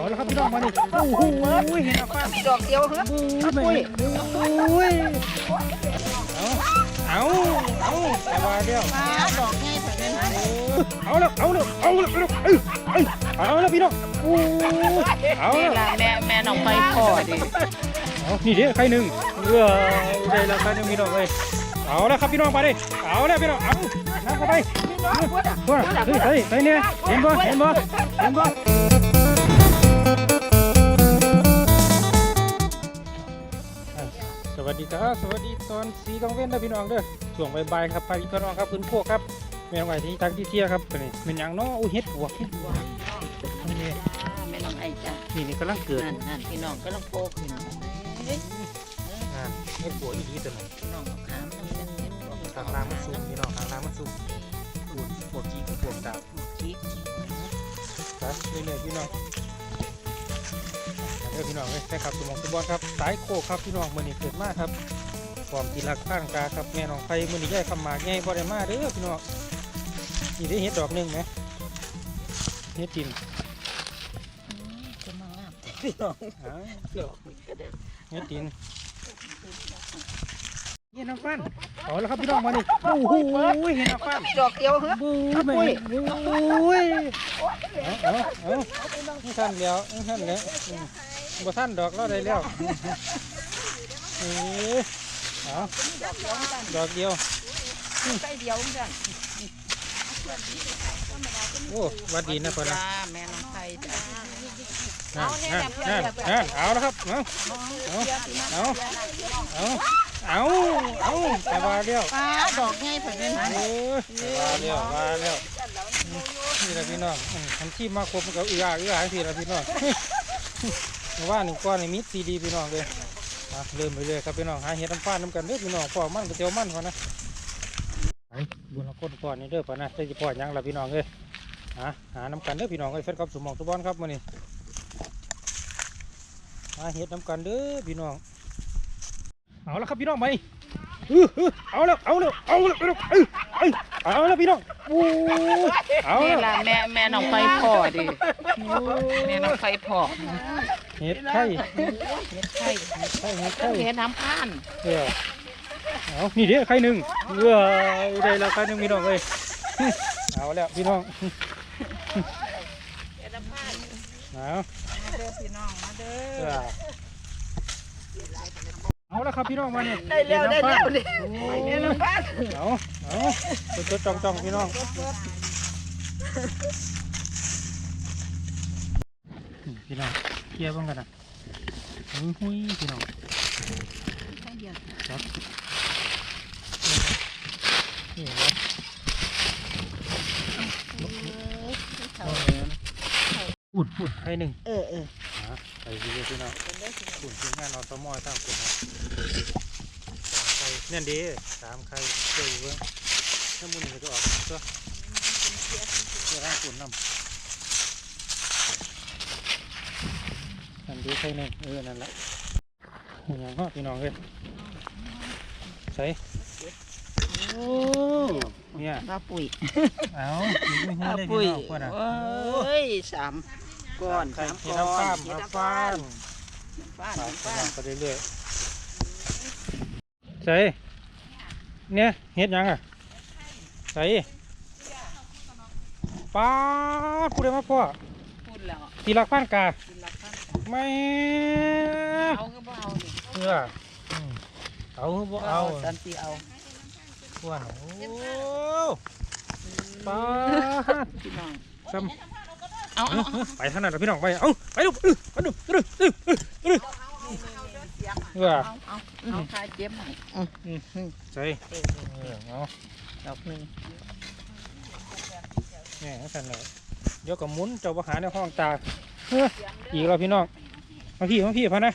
เอาแล้วครับพี่น้องมาดิโอ้โหเห็นฟ้ามีดอกเดียวเหรอบู๊ไปโอ้ยเอาเอาเอาแต่วาเดียวมาดอกง่ายแต่เป็นเอาแล้วเอาแล้วเอาแล้วเอาแล้วเอ้ยเอ้ยเอาแล้วพี่น้องโอ้เอาแล้วล่ะแม่แม่น้องไปพอดิเอานี่เด้ใครหนึ่งเออได้แล้วใครหนึ่งพี่น้องเลยเอาแล้วครับพี่น้องไปดิเอาแล้วพี่น้องเอาน้ำเข้าไปว่าเฮ้ยเฮ้ยเฮ้ยเนี่ยเห็นบ่เห็นบ่เห็นบ่ วัสดีครับ สวัสดีตอนสีกลางเว้นนะพี่น้องเด้อช่วงบ่ายๆครับไปพี่น้องครับพื้นพวกครับแม่นไหวที่ทางที่เที่ยครับนี่เป็นอย่างน้ออุ้ยเฮ็ดหัวกเฮ็ดหัวกนี่แม่น้องไอ้จ้ะนี่นี่กำลังเกิดนั่นนั่นพี่น้องก็ต้องโผล่ขึ้นงานเฮ็ดหัวอีดีตัวนั้นพี่น้องเอาขามน้ำกันเต็มตัวทางล่างมันสูงพี่น้องทางล่างมันสูงปวดปวดจี้ปวดดาบคิดครับเรื่อยๆพี่น้องเด้อพี่น้องเอ้ยแฟนคลับสมองฟุตบอลครับ สายโคกครับพี่น้องมื้อนี้เกิดมากครับความกีรักข้างกาครับแม่น้องไฟมื้อนี้ย้ายคำหมากใหญ่บ่ได้มาเด้อพี่น้องนี่ได้เฮ็ดดอกหนึงไหมเฮ็ดดินจะมางามพี่น้องอ้าวดอกนี่ก็ได้เฮ็ดดิน เฮ็ดน้ำฟันเอาแล้วครับพี่น้องมาดิโอ้โหเฮ็ดน้ำฟันมีดอกเดียวเหรอบู๊ไปโอ้ยเอาเอาเอาไม่ทันแล้วไม่ทันแล้วอืมบ่ทันดอกเราได้แล้วเออเอาดอกเดียวใส่เดียวเหมือนกันโอ้วัดดีนะพ่อนะจ้าแม่น้องไผ่จ้านั่นนั่นนั่นนั่นเอาแล้วครับ เอาเอาเอาเอาเอาเอาแต่ว่าเดียวป้าดอกง่ายแต่เป็นโอ้ยแต่ว่าเดียวว่าแล้วอืมนี่แหละพี่น้องอืมทันที่มาครบมันก็เอื้อเอื้อทีละพี่น้องว่าหนึ่งก้อนในมิดซีดีพี่น้องเลยมาเริ่มไปเลยครับพี่น้องหาเห็ดน้ำฟ้าน้ำกันเด้อพี่น้องปอกมันก๋วยเตี๋ยวมันพอนะไปบุญละคนก่อนนี่เด้อพอนะจะจะปอดหยังละพี่น้องเลยหาหาน้ำกันเด้อพี่น้องเลยเฟซครับสมองตุบอลครับมื้อนี้หาเห็ดน้ำกันเด้อพี่น้องเอาละครับพี่น้องไปอื้ออื้อ เอาแล้วเอาแล้วเอาแล้วเอาแล้วเอ้ยเอ้ยเอาแล้วพี่น้องโอ้เอานี่แล้วล่ะแม่แม่น้องไปพ่อดิแม่น้องไปพ่อเห็ดไข่เฮ็ดไข่ไข่เห็ดไข่เฮ็ดน้ำผ่านเออเอานี่เด้อไข่หนึ่งเออได้แล้วไข่หนึ่งพี่น้องเลยเอาแล้วพี่น้องเฮ็ดน้ำผ่านเอามาเด้อพี่น้องมาเด้เอออเอา แล้วครับพี่น้องมาเนี่ยได้แล้วได้แล้วนี่โอ้เฮ็ดน้ำผ่าเอาเอาตัวจ้องจ้องๆพี่น้องพี่น้องเคลียร์บ้างกันนะหุยหุยพี่น้องไข่เดียวครับนี่ครับพูดพูดให้หนึ่งเออเออ ดีเลยพี่น้องพูดถึงงานเราสมอตั้งคนนะใครเนี่ยดีสามใครเจออยู่เว้ยถ้ามุนก็จะออกตัวเพื่อร่างฝุ่นน้ำนั่นดีใครหนึ่งเออ นั่นแหละอย่างก็พี่น้องเลยใส่โอ้เนี่ยปลาปุ๋ย เอาอยู่ไม่ปให้ลาเลยปุ๋พี่ยน้องคนน่ะเอ้ยสาม ก้อนใครสามเห็ดก้อน้ำฟ้านมเฮ็ดน้ำน้ำฟ้าฟ้านมฟ้านไปฟ้านไปเรื่อยๆใส่เนี่ยเฮ็ดหยังอะใส่ป้าดผู้ใดมาพ่อพูดแล้วตีลักพันกากินละพันไม่เอาก็บ่เอานี่เพื่ออืมเอาคือบ่เอาสันติเอาพวนโอ้ป้าดพี่น้องซ้ เอาเอาเอาไปทางนั้นนะพี่น้องไปเอาไปลูกเออไปดูไปดูเออเออเออเออเอาเอาเอาคาเจ็บให้อืมอืมอืมใส่เออเออเอาดอกหนึงแหม่สั่นเลยเดี๋ยวก็หมุนเจ้าประหาในห้องตาเฮ้ออีกแล้วพี่น้องมาพี่มาพี่พะนะ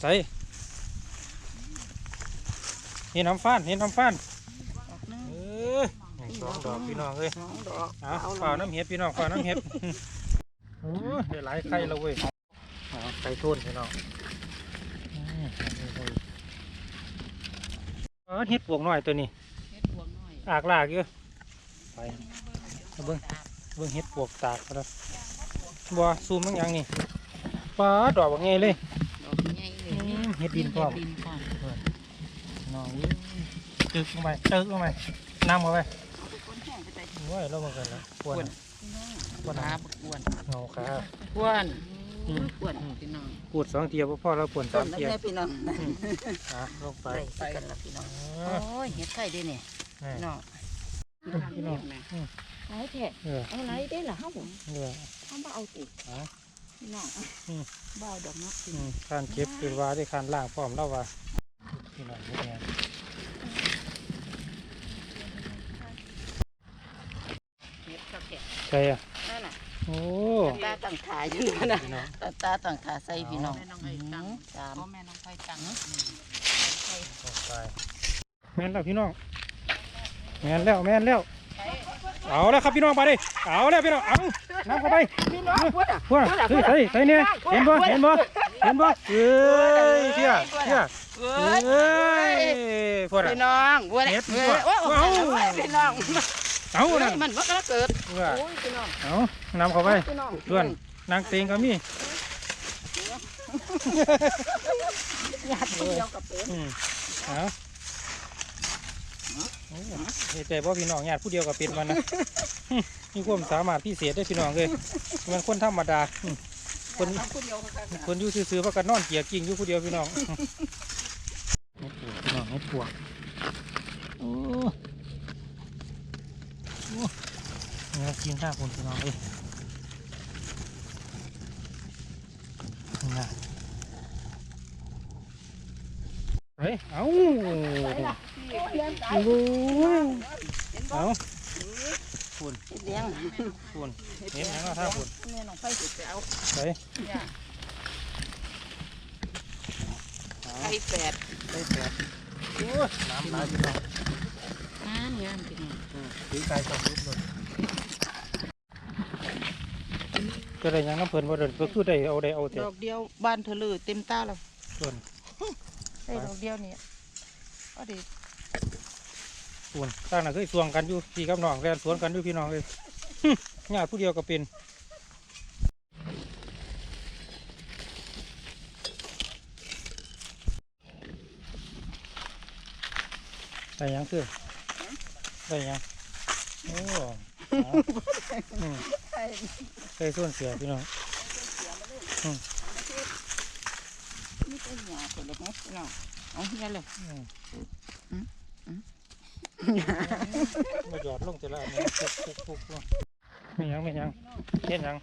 ใส่เห็นน้ำฟ้านเห็นน้ำฟ้าน ดอกหนึง เออนี่สองดอกพี่ น้องเอ้ยสองดอกเอาเปล่าน้ำเห็ดพี่น้องเปล่าน้ำเห็ดโอ้ยได้หลายไข่แล้วเว้ยเอาไข่ทุ่นพี่น้องอืมเออเห็ดปวกน้อยตัวนี้เฮ็ดพวงน้อยอากลากอยู่ไปเอาเบิ้งเบิ้งเห็ดปวกตากเขาแล้วบัวซูมมันยังนี่ปลาดอกว่าไงเลยดอกใหญ่เลอืยมเฮ็ดดินพร้อมเฮ็ดินพร้อมน้องตึกลงไปตึกลงไปน้ำเข้าไป โอ้ยเราเหมือนกันแล้วปวดน่ะปวดขานะบกวนเงาขากวนอืมกวนพี่น้องปวดสองเทียบพ่อเราปวดต้สามมเทียน้ำแม่พี่น้องอะลงไปใส่กันละพี่น้องอะโอ้ยเห็ดไข่ด้วยเนี่ยนี่พี่น้องพี่น้องไรแท้เออเอาไรได้ล่ะเฮาเออเฮาบ่เอาติเอาพี่น้องอืมบ่เอาดอกเนาะอืมการเก็บคือว่าได้การล่างพร้อมเล่าว่าพี่น้องนี่ไง เห็ดก็แก่ ใช่อะนั่นน่ะโอ้ตาตั้งขาอยู่นั่นน่ะพี่น้องตาตาตั้งขาใส่พี่น้องแม่น้องไอ้ตังสามพ่อแม่น้องไฟตังลงไปแม่นแล้วพี่น้องแม่นแล้วแม่นแล้วเอาแล้วครับพี่น้องไปดิเอาแล้วพี่น้องเอาน้ำเข้าไปพี่น้องพูดอะพวกเฮ้ยใส่ใส่เนี่ยเห็นบ่เห็นบ่เห็นบ่เอ้ยเชี่ยเชี่ยเอ้เอ้ยยพวกน่ะพี่น้องพูดเห็ดเอ้ยโอ้ยเอาพี่น้อง เอาโอ้ยนั่นมันบ่กระเกิดว่าโอ้ยพี่น้องเอานำเข้าไปพี่น้องส่วนนางเตงก็มีญาติคนเดียวกับเป็นอืมเอาโอ้เฮ็ดใจบ่พี่น้องญาติผู้เดียวกับเป็นมันนะหึมีความสามารถพิเศษได้อพี่น้องเลยมันคนธรรมดาหึคนเอาคนเดียวกันนะคนอยู่ซื่อๆว่ากันนอนเกียกกิ่งอยู่ผู้เดียวพี่น้องเฮ็ดปวกพี่น้องเฮ็ดปวกโอ้โอ้เนี่ย กินข้าวคนพี่น้องเลยนี่นะเฮ้ย เอาโอ้ยเอาเฮ็ดเลี้ยงคุณเห็นยังเอาท่าคุณแม่น้องไฟสิไปเอาไปไข่แปดไปแปดโอ้ยน้ำลายพี่น้องงามงามพี่น้องถือไก่สองรูปเลย ก็ได้หยังน้ำเพลินว่าเดินก็คือได้เอาได้เอาแต่ดอกเดียวบ้านเธอเลยเต็มตาแล้วส่วนได้ดอกเดียวนี่เอาดิส่วนต่างน่ะเคยสวงกันอยู่พี่กับน้องแลนสวนกันอยู่พี่น้องเลย ญาติผู้เดียวก็เป็นได้หยังคือได้หยังโอ้เอาอืมไข่ ใส่ส่วนเสียพี่น้องนี่เป็นหยาคนละมั้งพี่น้องเอาเฮียเลยอืมมาหยอดลงแต่ละอันนี้ปุ๊บปุ๊บปุ๊บปุ๊บไม่หยังไม่หยังเห็นหยัง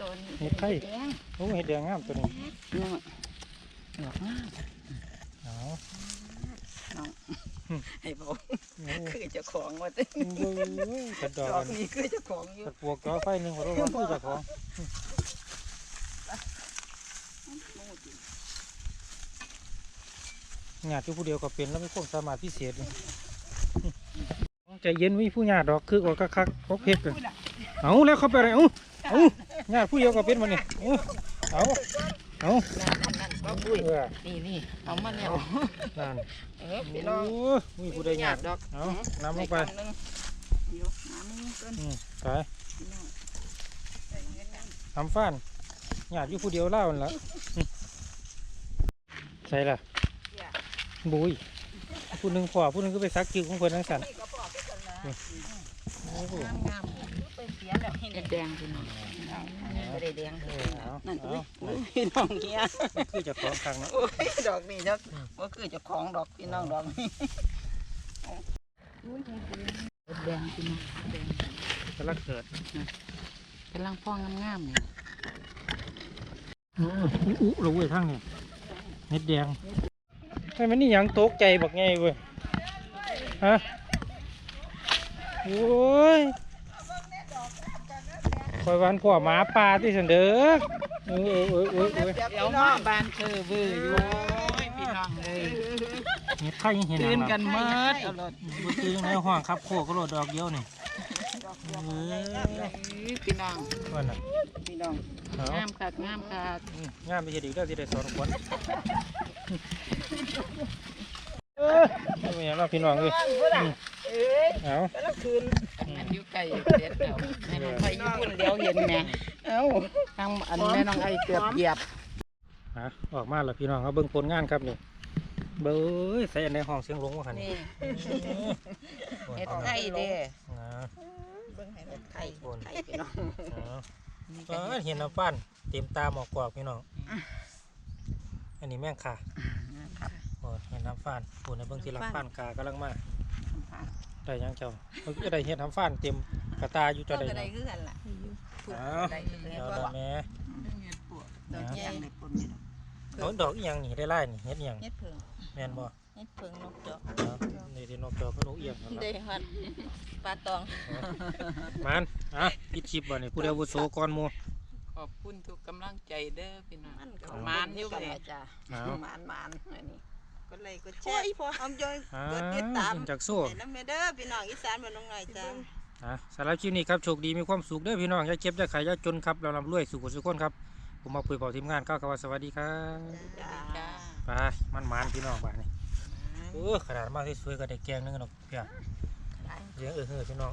ตัวนี้เห็ดไข่แดงโอ้เห็ดแดงงามตัวนี้เนี่ยดอกงามเอาไอ้บ่โอ้ คือเจ้าของว่าเต้เบ้ยกระดอดกอกักนนี้คือเจ้าของอยู่กระปวกจอไฟหนึ่งขอรู้ว่าคือเจ้าของญาติอยู่ผู้เดียวก็เป็นแล้วไม่ควบสามารถพิเศษเลยใจเย็นมีผู้ญาติดอกคือออกคักๆพกเพชรเลยเอาแล้วเขาไปอะไรเอาเอาญาติผู้เดียวก็เป็นมันนี่เอาเอา เอานั่นบ่ปุ้ยเออนี่นี่เอามาแล้วนั่นเออพี่น้องโอ้ยมีผู้ใดญาติดอกเอาน้ำลงไปใส่กำนึงเดี๋ยวน้ำมันเกินอืมไปพี่น้องทำฟ้านญาติอยู่ผู้เดียวเล่านั่นละอืมใส่ละบุยผู้หนึ่งพ่อผู้หนึ่งก็ไปซักกิ้วของคนทั้งสันโอ้โหงามงามไปเสียแล้วให้เฮ็ดแดงพี่น้องไม่ได้แดงเออเอานั่นเอาอุ้ยอุ้ยพี่น้องเฮียมันคือเจะของครั้งนะโอ้ยดอกนี่จักว่าคือเจ้าของดอกพี่น้องดอกนี่เฮ็ดแดงพี่น้องแดงกำลังเกิดกำลังพ่องงามๆนี่อื้ออู้อู้เราเว้ยทั้งนี่เม็ดแดงไอ้มันนี่หยังตกใจบักไงเว้ยฮะโอ้ย คอยวันพ่อหมาป่าที่สันเด้อเออเออเออเออเออเดี๋ยวมาบ้านเธอเบื่ออยู่โอ้ยพี่น้องเอ้ยเห็ดไข่ยังเห็นตื่นหยังกัล่ะนเมิดเอารถบ่ตื่นในห้องครับโคก็โลดดอกเดียวนี่เออพี่น้องว่าน่ะพี่น้องเอางามคักงามคักอืมงามไปเฮ็ดอีกแล้วสิได้สอนคนเออไม่มีหยังเราพี่น้องเอ้ยอืมเอ้ยเอาแล้วคืนมันอยู่ ไกลเด็ดแล้วแม่น้องไฟไปญี่ปุ่นเดี๋ยวเห็นแม่เอ้าทางอันแม่น้องไอเกือบเหยียบฮะออกมาแล้วพี่น้องเอาเบิ่งผลงานครับนี่เบ้ยใส่อันในห้องเสียงหลงว่าคันนี่นี่เฮ็ดไข่เด้นะเบิ่งให้เฮ็ดไข่ไข่พี่น้องอ๋อเออเห็นน้ำฟันเต็มตาหมอกกวากพี่น้องอันนี้แม่งค่ะโอ้เห็นน้ำฟันปูในเบิ่งที่ลักฟันกากำลังมา ได้ยังเจ้าเมื่อกี้ได้เห็นน้ำฟันเต็มกระตาอยู่เจอได้ก็เนาะได้คือกันล่ะอ้าวได้คือกันเดี๋ยวว่าได้แม่ดอกใหญ่เอาดอกอีหยังนี่ได้ไล่นี่เฮ็ดอีหยังเฮ็ดเพิ่งแม่นบ่เฮ็ดเพิ่งนกจอกเอานี่ที่นกจอกก็นกเอียงนั่นล่ะได้ฮอดปลาตองมันอะปิดชิปบ่นี่ผู้เดียววุโสก่อนหมู่ขอบคุณทุกกำลังใจเด้อพี่น้องมันก็มานอยู่กัเลยจ้ะเอามานมานอันนี้ ก็เลยก็แช่พออมจอยอ่ากดติดตามเห็นจากโซ่ให้น้ำเมเด้อพี่น้องอีสานบ้านน้องหน่อยจ้าอะสำหรับคลิปนี้ครับโชคดีมีความสุขเด้อพี่น้องอย่าเจ็บอย่าขายอย่าจนครับเราลำรวยสุขสุขคนครับผมมาคุยเป่าทีมงานก้าวคำว่าสวัสดีครับจ้าจ้าไปมันมันๆพี่น้องบ้านนี่เออขนาดมากที่สวยก็ได้แกงนึงเนาะเพียเดี๋ยวเออเฮ้อพี่น้อง